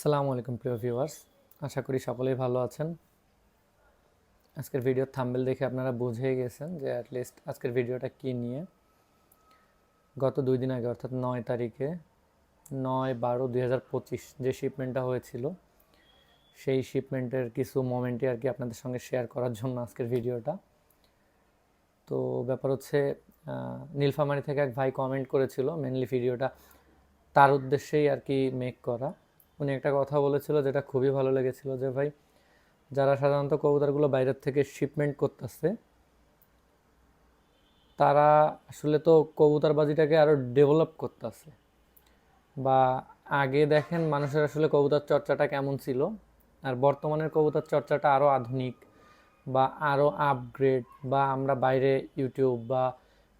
আসসালামু আলাইকুম, প্রিয় ভিউয়ার্স আশা করি সকলেই ভালো আছেন। আজকের ভিডিওর থাম্বেল দেখে আপনারা বুঝে গেছেন যে অ্যাটলিস্ট আজকের ভিডিওটা কী নিয়ে। গত দুই দিন আগে, অর্থাৎ নয় তারিখে, নয় বারো দুই যে শিপমেন্টটা হয়েছিল, সেই শিপমেন্টের কিছু মোমেন্টই আর কি আপনাদের সঙ্গে শেয়ার করার জন্য আজকের ভিডিওটা তো ব্যাপার হচ্ছে নীলফামারী থেকে এক ভাই কমেন্ট করেছিল মেনলি ভিডিওটা তার উদ্দেশ্যেই আর কি মেক করা। উনি একটা কথা বলেছিল যেটা খুবই ভালো লেগেছিল যে, ভাই, যারা সাধারণত কবুতরগুলো বাইরের থেকে শিপমেন্ট করতেছে, তারা আসলে তো কবুতরবাজিটাকে আরও ডেভেলপ করতেছে। বা আগে দেখেন মানুষের আসলে কবুতর চর্চাটা কেমন ছিল, আর বর্তমানের কবুতর চর্চাটা আরও আধুনিক বা আরও আপগ্রেড বা আমরা বাইরে ইউটিউব বা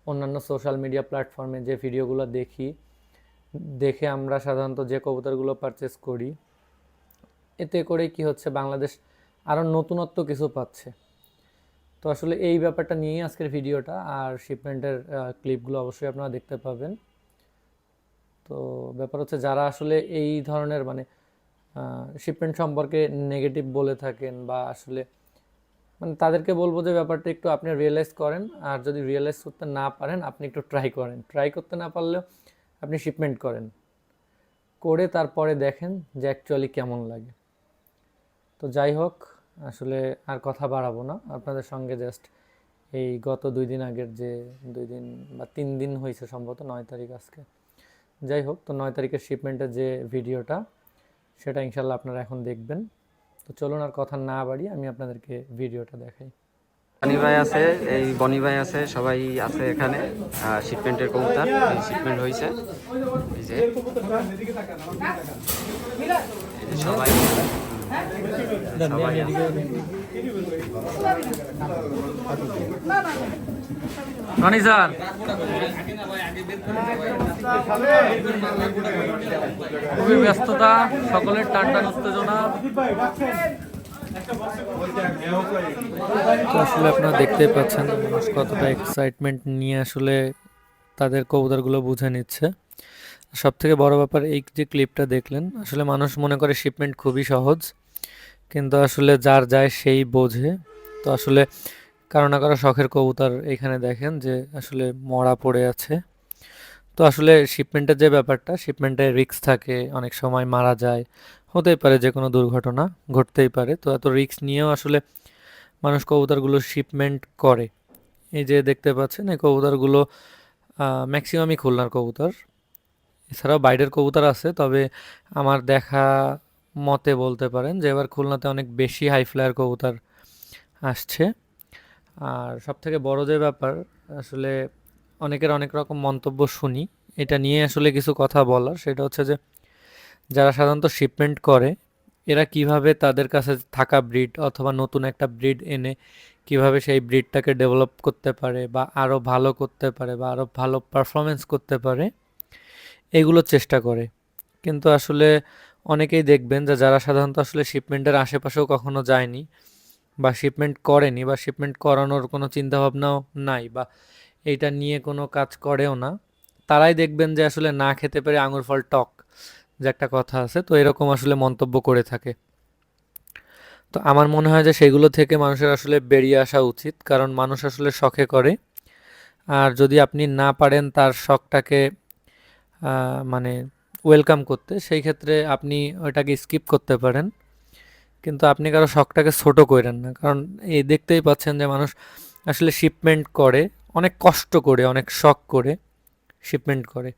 অন্যান্য সোশ্যাল মিডিয়া প্ল্যাটফর্মে যে ভিডিওগুলো দেখি দেখে আমরা সাধারণত যে কবুতরগুলো পারচেস করি, এতে করে কি হচ্ছে বাংলাদেশ আরও নতুনত্ব কিছু পাচ্ছে। তো আসলে এই ব্যাপারটা নিয়েই আজকের ভিডিওটা, আর শিপমেন্টের ক্লিপগুলো অবশ্যই আপনারা দেখতে পাবেন। তো ব্যাপার হচ্ছে যারা আসলে এই ধরনের মানে শিপমেন্ট সম্পর্কে নেগেটিভ বলে থাকেন বা আসলে মানে তাদেরকে বলব যে ব্যাপারটা একটু আপনি রিয়েলাইজ করেন, আর যদি রিয়েলাইজ করতে না পারেন, আপনি একটু ট্রাই করেন। ট্রাই করতে না পারলেও আপনি শিপমেন্ট করেন। করে তারপরে দেখেন যে অ্যাকচুয়ালি কেমন লাগে। তো যাই হোক, আসলে আর কথা বাড়াবো না। আপনাদের সঙ্গে জাস্ট এই গত দুই দিন আগের যে দুই দিন বা তিন দিন হয়েছে সম্ভবত, নয় তারিখ আজকে। যাই হোক, তো নয় তারিখের শিপমেন্টের যে ভিডিওটা সেটা ইনশাল্লাহ আপনারা এখন দেখবেন। তো চলুন আর কথা না বাড়িয়ে আমি আপনাদেরকে ভিডিওটা দেখাই। বনি ভাই আছে, এই বনি ভাই আছে, সবাই আছে এখানে শিপমেন্টের কবুতর শিপমেন্ট হয়েছে এই যে সবাই। খুবই ব্যস্ততা, সকলের টান টান উত্তেজনা। তো আসলে আপনারা দেখতেই পাচ্ছেন মানুষ কতটা এক্সাইটমেন্ট নিয়ে আসলে তাদের কবুতরগুলো বুঝে নিচ্ছে। সব থেকে বড় ব্যাপার এই যে ক্লিপটা দেখলেন, আসলে মানুষ মনে করে শিপমেন্ট খুবই সহজ, কিন্তু আসলে যার যায় সেই বোঝে। তো আসলে কারও না কারও শখের কবুতর এখানে দেখেন যে আসলে মরা পড়ে আছে। তো আসলে শিপমেন্টের যে ব্যাপারটা শিপমেন্টে রিস্ক থাকে, অনেক সময় মারা যায় হতেই পারে যে কোনো দুর্ঘটনা ঘটতেই পারে। তো এত রিস্ক নিয়েও আসলে মানুষ কবুতরগুলো শিপমেন্ট করে। এই যে দেখতে পাচ্ছেন, এই কবুতরগুলো ম্যাক্সিমামই খুলনার কবুতর। এছাড়াও বাইরের কবুতর আছে, তবে আমার দেখা মতে বলতে পারেন যে এবার খুলনাতে অনেক বেশি হাই ফ্লায়ার কবুতর আসছে। আর সব থেকে বড় যে ব্যাপার, আসলে অনেকের অনেক রকম মন্তব্য শুনি। এটা নিয়ে আসলে কিছু কথা বলার, সেটা হচ্ছে যে যারা সাধারণত শিপমেন্ট করে, এরা কীভাবে তাদের কাছে থাকা ব্রিড অথবা নতুন একটা ব্রিড এনে কীভাবে সেই ব্রিডটাকে ডেভেলপ করতে পারে বা আরও ভালো করতে পারে বা আরও ভালো পারফরমেন্স করতে পারে, এগুলো চেষ্টা করে। কিন্তু আসলে অনেকেই দেখবেন যে যারা সাধারণত আসলে শিপমেন্টের আশেপাশেও কখনো যায়নি বা শিপমেন্ট করেনি বা শিপমেন্ট করানোর কোনো চিন্তাভাবনাও নাই বা এইটা নিয়ে কোনো কাজ করেও না, তারাই দেখবেন যে আসলে না খেতে পেরে আঙুর ফল টক। যে একটা কথা আছে, তো এরকম আসলে মন্তব্য করে থাকে। তো আমার মনে হয় যে সেগুলো থেকে মানুষের আসলে বেরিয়ে আসা উচিত, কারণ মানুষ আসলে শখে করে। আর যদি আপনি না পারেন তার শখটাকে মানে ওয়েলকাম করতে, সেই ক্ষেত্রে আপনি ওইটাকে স্কিপ করতে পারেন। কিন্তু আপনি কারও শখটাকে ছোট করেন না, কারণ এই দেখতেই পাচ্ছেন যে মানুষ আসলে শিপমেন্ট করে, অনেক কষ্ট করে, অনেক শখ করে শিপমেন্ট করে।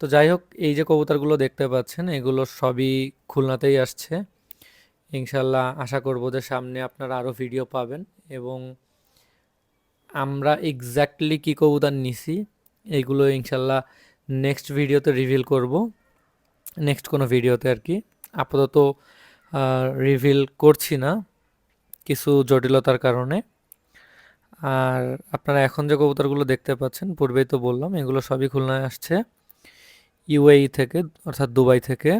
তো যাই হোক, এই যে কবুতরগুলো দেখতে পাচ্ছেন, এগুলো সবই খুলনাতেই আসছে। ইনশাল্লাহ আশা করব যে সামনে আপনারা আরও ভিডিও পাবেন এবং আমরা এক্স্যাক্টলি কী কবুতর নিছি, এগুলো ইনশাল্লাহ নেক্সট ভিডিওতে রিভিল করব। নেক্সট কোনো ভিডিওতে আর কি। আপাতত রিভিল করছি না, কিছু জটিলতার কারণে। আর আপনারা এখন যে কবুতরগুলো দেখতে পাচ্ছেন, পূর্বেই তো বললাম, এগুলো সবই খুলনায় আসছে। ইউএই থেকে, অর্থাৎ দুবাই থেকে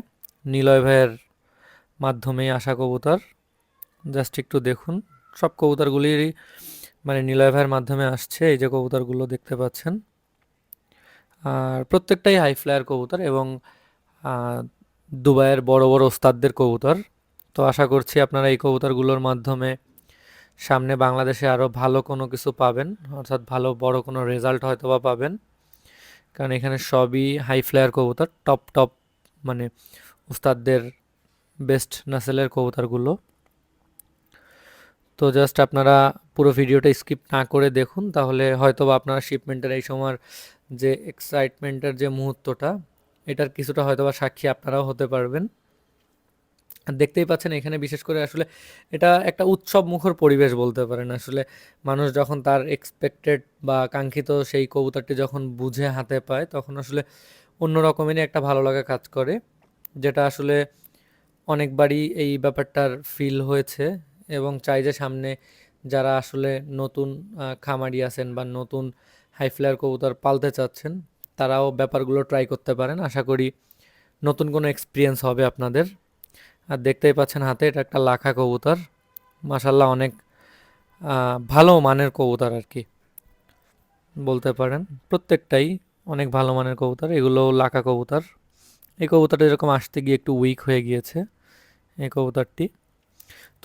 নিলয় ভাইয়ের মাধ্যমেই আসা কবুতর। জাস্ট একটু দেখুন, সব কবুতরগুলিরই মানে নিলয় ভাইয়ের মাধ্যমে আসছে এই যে কবুতরগুলো দেখতে পাচ্ছেন। আর প্রত্যেকটাই হাই ফ্লায়ার কবুতর এবং দুবাইয়ের বড় বড় ওস্তাদদের কবুতর। তো আশা করছি আপনারা এই কবুতরগুলোর মাধ্যমে সামনে বাংলাদেশে আরও ভালো কোনো কিছু পাবেন, অর্থাৎ ভালো বড় কোনো রেজাল্ট হয়তো বা পাবেন। কারণ এখানে সবই হাই ফ্লায়ার কবুতর টপ টপ মানে উস্তাদদের বেস্ট নাসেলের কবুতরগুলো। তো জাস্ট আপনারা পুরো ভিডিওটা স্কিপ না করে দেখুন, তাহলে হয়তো বা আপনারা শিপমেন্টের এই সময় যে এক্সাইটমেন্টের যে মুহূর্তটা, এটার কিছুটা হয়তো বা সাক্ষী আপনারাও হতে পারবেন। দেখতেই পাচ্ছেন এখানে বিশেষ করে আসলে এটা একটা উৎসব মুখর পরিবেশ বলতে পারেন। আসলে মানুষ যখন তার এক্সপেক্টেড বা কাঙ্ক্ষিত সেই কবুতরটি যখন বুঝে হাতে পায়, তখন আসলে অন্য রকমেরই একটা ভালো লাগা কাজ করে, যেটা আসলে অনেকবারই এই ব্যাপারটার ফিল হয়েছে এবং চাই যে সামনে যারা আসলে নতুন খামারি আছেন বা নতুন হাই ফ্লায়ার কবুতর পালতে চাচ্ছেন, তারাও ব্যাপারগুলো ট্রাই করতে পারেন। আশা করি নতুন কোনো এক্সপিরিয়েন্স হবে আপনাদের। আর দেখতেই পাচ্ছেন হাতে এটা একটা লাখা কবুতর। মাসাল্লাহ অনেক ভালো মানের কবুতর আর কি। বলতে পারেন প্রত্যেকটাই অনেক ভালো মানের কবুতর এগুলো লাখা কবুতর। এই কবুতরটা এরকম আসতে গিয়ে একটু উইক হয়ে গিয়েছে এই কবুতরটি।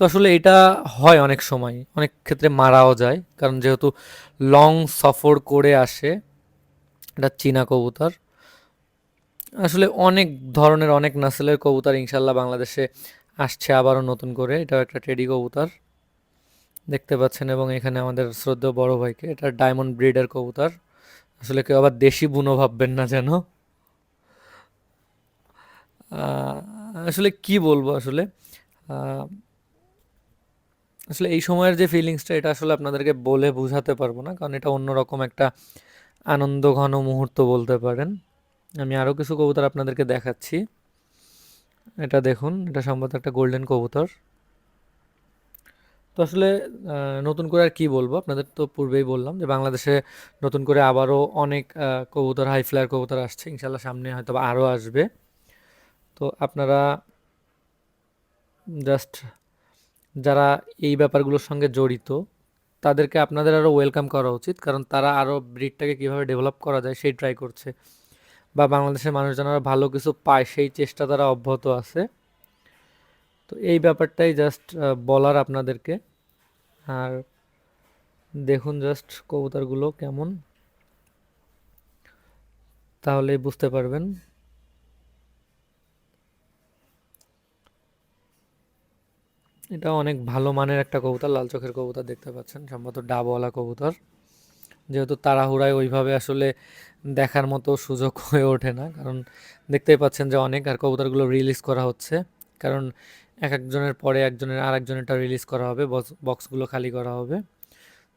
তো আসলে এটা হয় অনেক সময়, অনেক ক্ষেত্রে মারাও যায়। কারণ যেহেতু লং সফর করে আসে এটা চীনা কবুতর আসলে অনেক ধরনের, অনেক নাসেলের কবুতর ইনশাল্লাহ বাংলাদেশে আসছে আবারও নতুন করে। এটাও একটা টেডি কবুতর। দেখতে পাচ্ছেন এবং এখানে আমাদের শ্রদ্ধেয় বড় ভাইকে, এটা ডায়মন্ড ব্রিডের কবুতর। আসলে কেউ আবার দেশি বুনো ভাববেন না যেন। আসলে কি বলব আসলে? আসলে এই সময়ের যে ফিলিংসটা এটা আসলে আপনাদেরকে বলে বোঝাতে পারব না, কারণ এটা অন্যরকম একটা আনন্দ ঘন মুহূর্ত বলতে পারেন। আমি আরও কিছু কবুতর আপনাদেরকে দেখাচ্ছি। এটা দেখুন, এটা সম্ভবত একটা গোল্ডেন কবুতর। তো আসলে নতুন করে আর কী বলব? আপনাদের তো পূর্বেই বললাম যে বাংলাদেশে নতুন করে আবারও অনেক কবুতর হাই ফ্লায়ার কবুতর আসছে। ইনশাল্লাহ সামনে হয়তো আরও আসবে। তো আপনারা জাস্ট যারা এই ব্যাপারগুলোর সঙ্গে জড়িত, তাদেরকে আপনাদের আরও ওয়েলকাম করা উচিত। কারণ তারা আরও ব্রিডটাকে কীভাবে ডেভেলপ করা যায়, সেই ট্রাই করছে। বা বাংলাদেশের মানুষ যেন আরও ভালো কিছু পায়, সেই চেষ্টা তারা অব্যাহত আছে। তো এই ব্যাপারটাই জাস্ট বলার আপনাদেরকে। আর দেখুন জাস্ট কবুতরগুলো কেমন। তাহলেই বুঝতে পারবেন। এটা অনেক ভালো মানের একটা কবুতর, লাল চোখের কবুতর দেখতে পাচ্ছেন। সম্ভবত ডাবওয়ালা কবুতর। যেহেতু তাড়াহুড়ায় ওইভাবে আসলে দেখার মতো সুযোগ হয়ে ওঠে না। কারণ দেখতেই পাচ্ছেন যে অনেক আর কবুতরগুলো রিলিজ করা হচ্ছে। কারণ এক একজনের পরে একজনের আর একজনেরটা রিলিজ করা হবে বক্সগুলো খালি করা হবে।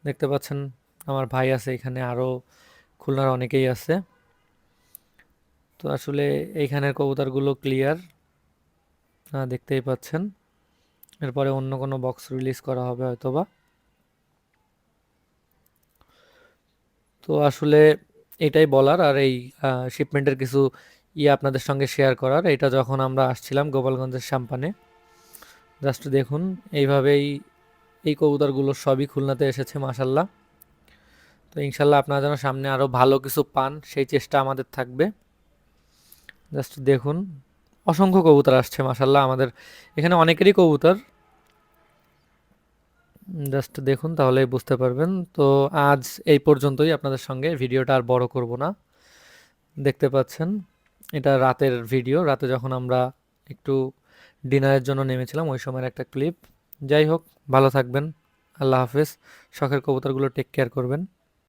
দেখতে পাচ্ছেন আমার ভাই আছে এখানে, আরও খুলনার অনেকেই আছে। তো আসলে এইখানের কবুতরগুলো ক্লিয়ার দেখতেই পাচ্ছেন। এরপরে অন্য কোনো বক্স রিলিজ করা হবে হয়তোবা। তো আসলে এটাই বলার। আর এই শিপমেন্টের কিছু ইয়ে আপনাদের সঙ্গে শেয়ার করার, এটা যখন আমরা আসছিলাম গোপালগঞ্জের সাম্পানে জাস্ট দেখুন, এইভাবেই এই কবুতরগুলো সবই খুলনাতে এসেছে মাসাল্লাহ তো ইনশাল্লাহ আপনারা যেন সামনে আরও ভালো কিছু পান, সেই চেষ্টা আমাদের থাকবে। জাস্ট দেখুন, অসংখ্য কবুতর আসছে মাসাল্লাহ আমাদের, এখানে অনেকেরই কবুতর জাস্ট দেখুন তাহলে বুঝতে পারবেন। তো আজ এই পর্যন্তই আপনাদের সঙ্গে। ভিডিওটা আর বড় করব না। দেখতে পাচ্ছেন, এটা রাতের ভিডিও। রাতে যখন আমরা একটু ডিনারের জন্য নেমেছিলাম, ওই সময়ের একটা ক্লিপ। যাই হোক, ভালো থাকবেন। আল্লাহ হাফেজ। শখের কবুতরগুলো টেক কেয়ার করবেন।